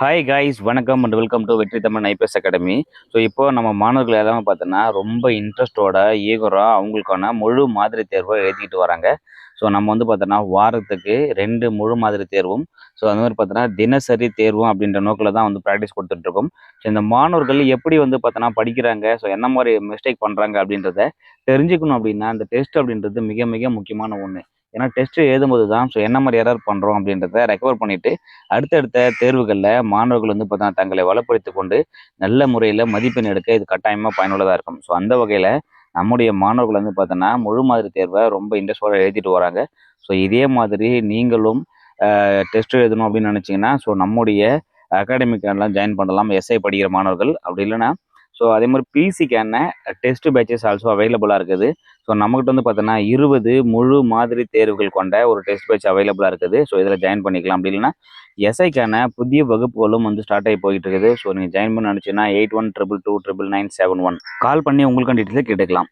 Hi guys வணக்கம் and welcome to Vetri Tamil IPS academy. So இப்போ நம்ம மாணவர்கள் எல்லாமே பார்த்தோன்னா ரொம்ப இன்ட்ரெஸ்டோட ஈகராக அவங்களுக்கான முழு மாதிரி தேர்வை எழுதிக்கிட்டு வராங்க. ஸோ நம்ம வந்து பார்த்தோன்னா வாரத்துக்கு ரெண்டு முழு மாதிரி தேர்வும். ஸோ அந்த மாதிரி பார்த்தோன்னா தினசரி தேர்வும் அப்படின்ற நோக்கில் தான் வந்து ப்ராக்டிஸ் கொடுத்துட்ருக்கோம் ஸோ இந்த மாணவர்கள் எப்படி வந்து பார்த்தோன்னா படிக்கிறாங்க? ஸோ என்ன மாதிரி மிஸ்டேக் பண்ணுறாங்க அப்படின்றத தெரிஞ்சுக்கணும் அப்படின்னா இந்த டெஸ்ட் அப்படின்றது மிக மிக முக்கியமான ஒன்று ஏன்னா டெஸ்ட் எழுதும்போது தான் ஸோ என்ன மாதிரி எரர் பண்ணுறோம் அப்படின்றத ரெக்கவர் பண்ணிவிட்டு அடுத்தடுத்த தேர்வுகளில் மாணவர்கள் வந்து பார்த்தா தங்களை வளப்படுத்தி கொண்டு நல்ல முறையில் மதிப்பெண் எடுக்க இது கட்டாயமாக பயனுள்ளதாக இருக்கும். ஸோ அந்த வகையில் நம்முடைய மாணவர்கள் வந்து பார்த்தோன்னா முழு மாதிரி தேர்வை ரொம்ப இன்ட்ரெஸ்டோடு எழுதிட்டு வராங்க. ஸோ இதே மாதிரி நீங்களும் டெஸ்ட் எழுதணும் அப்படின்னு நினச்சிங்கன்னா ஸோ நம்முடைய அகாடமிக்கெல்லாம் ஜாயின் பண்ணலாம் எஸ்ஐ படிக்கிற மாணவர்கள். அப்படி இல்லைன்னா ஸோ அதே மாதிரி பிசிக்கான டெஸ்ட் பேட்சஸ் ஆல்சோ அவைலபிளாக இருக்குது. ஸோ நம்மகிட்ட வந்து பார்த்தோன்னா இருபது முழு மாதிரி தேர்வுகள் கொண்ட ஒரு டெஸ்ட் பேட்ச் அவைலபிளாக இருக்குது. ஸோ இதில் ஜாயின் பண்ணிக்கலாம். அப்படி இல்லைன்னா எஸ்ஐக்கான புதிய வகுப்புகளும் வந்து ஸ்டார்ட் ஆகி போயிட்டு இருக்குது. ஸோ நீங்கள் ஜாயின் பண்ண நினச்சிங்கன்னா eight one triple two triple nine seven one call பண்ணி உங்களுக்கு டீட்டெயில்ஸை கேட்டுக்கலாம்.